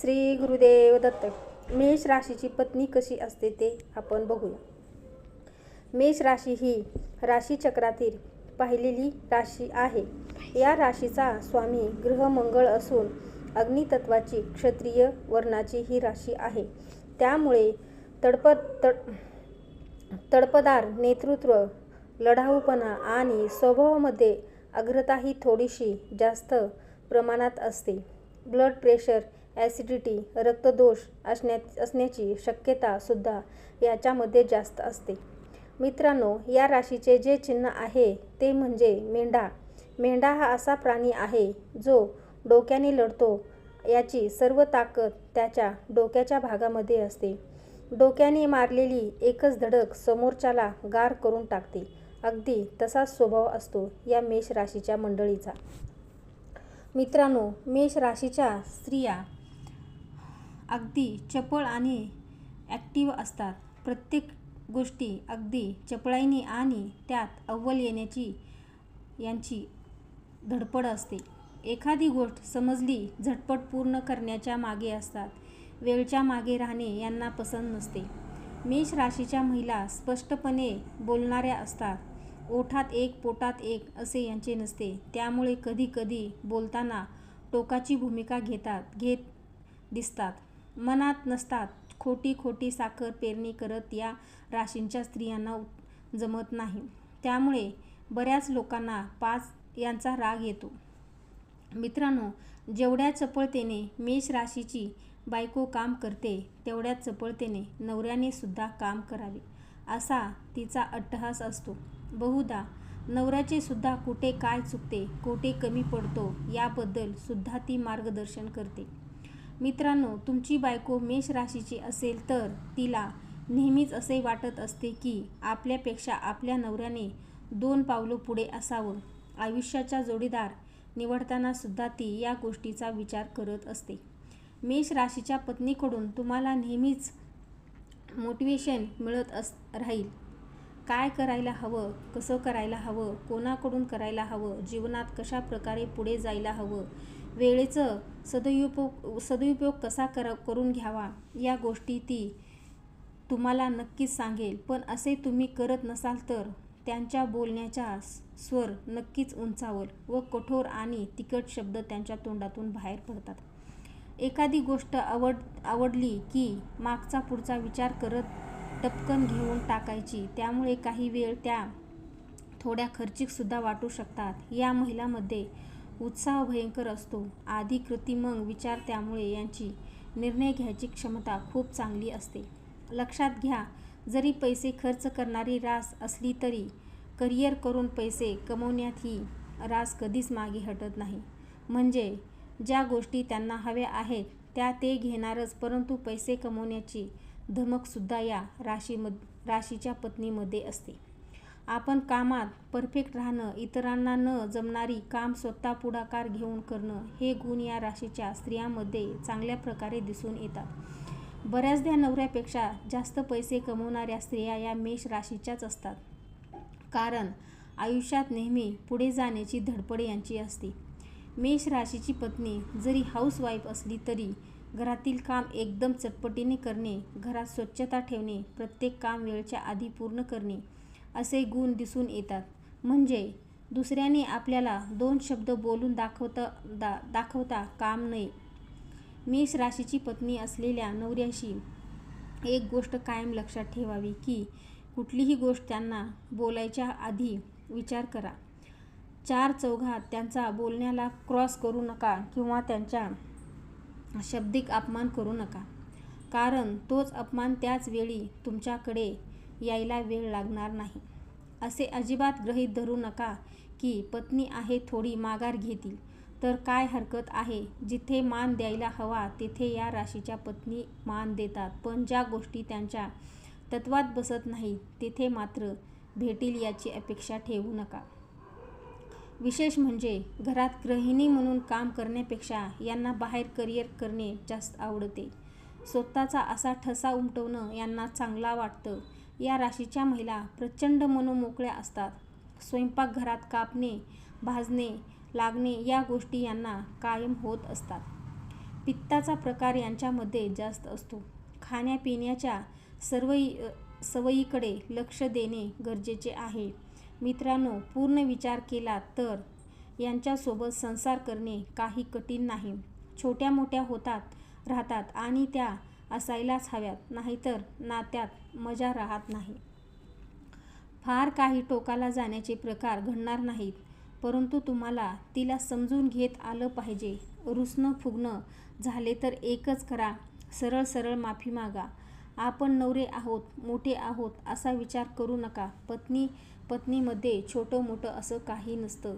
श्री गुरुदेव दत्त मेष राशीची पत्नी कशी असते ते आपण बघूया. मेष राशी ही राशीचक्रातील पाहिलेली राशी आहे. या राशीचा स्वामी ग्रहमंगळ असून अग्नितत्वाची क्षत्रिय वर्णाची ही राशी आहे. त्यामुळे तडपद तड तडपदार नेतृत्व लढाऊपणा आणि स्वभावामध्ये अग्रता ही थोडीशी जास्त प्रमाणात असते. ब्लड प्रेशर ॲसिडिटी रक्तदोष असण्या असण्याची शक्यतासुद्धा याच्यामध्ये जास्त असते. मित्रांनो या राशीचे जे चिन्ह आहे ते म्हणजे मेंढा. मेंढा हा असा प्राणी आहे जो डोक्याने लढतो याची सर्व ताकद त्याच्या डोक्याच्या भागामध्ये असते. डोक्याने मारलेली एकच धडक समोरच्याला गार करून टाकते. अगदी तसाच स्वभाव असतो या मेष राशीच्या मंडळीचा. मित्रांनो मेष राशीच्या स्त्रिया अगदी चपळ आणि ॲक्टिव्ह असतात. प्रत्येक गोष्टी अगदी चपळाईने आणि त्यात अव्वल येण्याची यांची धडपड असते. एखादी गोष्ट समजली झटपट पूर्ण करण्याच्या मागे असतात. वेळच्या मागे राहणे यांना पसंत नसते. मेष राशीच्या महिला स्पष्टपणे बोलणाऱ्या असतात. ओठात एक पोटात एक असे यांचे नसते. त्यामुळे कधी कधी बोलताना टोकाची भूमिका घेतात घेत दिसतात. मनात नसतात. खोटी खोटी साखर पेरणी करत या राशींच्या स्त्रियांना जमत नाही. त्यामुळे बऱ्याच लोकांना पाच यांचा राग येतो. मित्रांनो जेवढ्या चपळतेने मेष राशीची बायको काम करते तेवढ्या चपळतेने नवऱ्याने सुद्धा काम करावे असा तिचा अट्टहास असतो. बहुधा नवऱ्याचे सुद्धा कुठे काय चुकते कुठे कमी पडतो याबद्दल सुद्धा ती मार्गदर्शन करते. मित्रांनो तुमची बायको मेष राशीची असेल तर तिला नेहमीच असे वाटत असते की आपल्यापेक्षा आपल्या नवऱ्याने दोन पावलं पुढे असावं. आयुष्याचा जोडीदार निवडताना सुद्धा ती या गोष्टीचा विचार करत असते. मेष राशीच्या पत्नीकडून तुम्हाला नेहमीच मोटिवेशन मिळत अस राहील. काय करायला हवं कसं करायला हवं कोणाकडून करायला हवं जीवनात कशा प्रकारे पुढे जायला हवं वेळेचं सदुपयोग सदुपयोग कसा कर करून घ्यावा या गोष्टी ती तुम्हाला नक्कीच सांगेल. पण असे तुम्ही करत नसाल तर त्यांच्या बोलण्याचा स्वर नक्कीच उंचावल व कठोर आणि तिखट शब्द त्यांच्या तोंडातून बाहेर पडतात. एखादी गोष्ट आवड आवडली की मागचा पुढचा विचार करत टपकन घेऊन टाकायची. त्यामुळे काही वेळ त्या थोड्या खर्चिकसुद्धा वाटू शकतात. या महिलांमध्ये उत्साह भयंकर असतो. आधी कृती मग विचार त्यामुळे यांची निर्णय घ्यायची क्षमता खूप चांगली असते. लक्षात घ्या जरी पैसे खर्च करणारी रास असली तरी करिअर करून पैसे कमवण्यात ही रास कधीच मागे हटत नाही. म्हणजे ज्या गोष्टी त्यांना हव्या आहेत त्या ते घेणारच परंतु पैसे कमवण्याची धमकसुद्धा या राशीम राशीच्या पत्नीमध्ये असते. आपण कामात परफेक्ट राहणं इतरांना न जमणारी काम स्वतः पुढाकार घेऊन करणं हे गुण या राशीच्या स्त्रियांमध्ये चांगल्या प्रकारे दिसून येतात. बऱ्याचदा नवऱ्यापेक्षा जास्त पैसे कमवणाऱ्या स्त्रिया या मेष राशीच्याच असतात. कारण आयुष्यात नेहमी पुढे जाण्याची धडपड यांची असते. मेष राशीची पत्नी जरी हाऊसवाईफ असली तरी घरातील काम एकदम चटपटीने करणे घरात स्वच्छता ठेवणे प्रत्येक काम वेळच्या आधी पूर्ण करणे असे गुण दिसून येतात. म्हणजे दुसऱ्याने आपल्याला दोन शब्द बोलून दाखवता दा दाखवता काम नये. मेष राशीची पत्नी असलेल्या नवऱ्याशी एक गोष्ट कायम लक्षात ठेवावी की कुठलीही गोष्ट त्यांना बोलायच्या आधी विचार करा. चार चौघात त्यांचा बोलण्याला क्रॉस करू नका किंवा त्यांच्या शब्दिक अपमान करू नका. कारण तोच अपमान त्याच वेळी तुमच्याकडे यायला वेळ लागणार नाही. असे अजिबात ग्रहीत धरू नका की पत्नी आहे थोडी माघार घेतील. तर काय हरकत आहे? जिथे मान द्यायला हवा तिथे या राशीच्या पत्नी मान देतात. पण ज्या गोष्टी त्यांच्या तत्वात बसत नाही तिथे मात्र भेटील याची अपेक्षा ठेवू नका. विशेष म्हणजे घरात गृहिणी म्हणून काम करण्यापेक्षा यांना बाहेर करिअर करणे जास्त आवडते. स्वतःचा असा ठसा उमटवणं यांना चांगला वाटतं. या राशीच्या महिला प्रचंड मनोमोकळ्या असतात. स्वयंपाकघरात कापणे भाजणे लागणे या गोष्टी यांना कायम होत असतात. पित्ताचा प्रकार यांच्यामध्ये जास्त असतो. खाण्यापिण्याच्या सर्वई सवयीकडे लक्ष देणे गरजेचे आहे. मित्रांनो पूर्ण विचार केला तर यांच्यासोबत संसार करणे काही कठीण नाही. छोट्या मोठ्या होतात राहतात आणि त्या असायलाच हव्यात नाहीतर नात्यात मजा राहत नाही. फार काही टोकाला जाण्याचे प्रकार घडणार नाहीत परंतु तुम्हाला तिला समजून घेत आलं पाहिजे. रुसणं फुगणं झाले तर एकच करा सरळ सरळ माफी मागा. आपण नवरे आहोत मोठे आहोत असा विचार करू नका. पत्नी पत्नीमध्ये छोटं मोठं असं काही नसतं.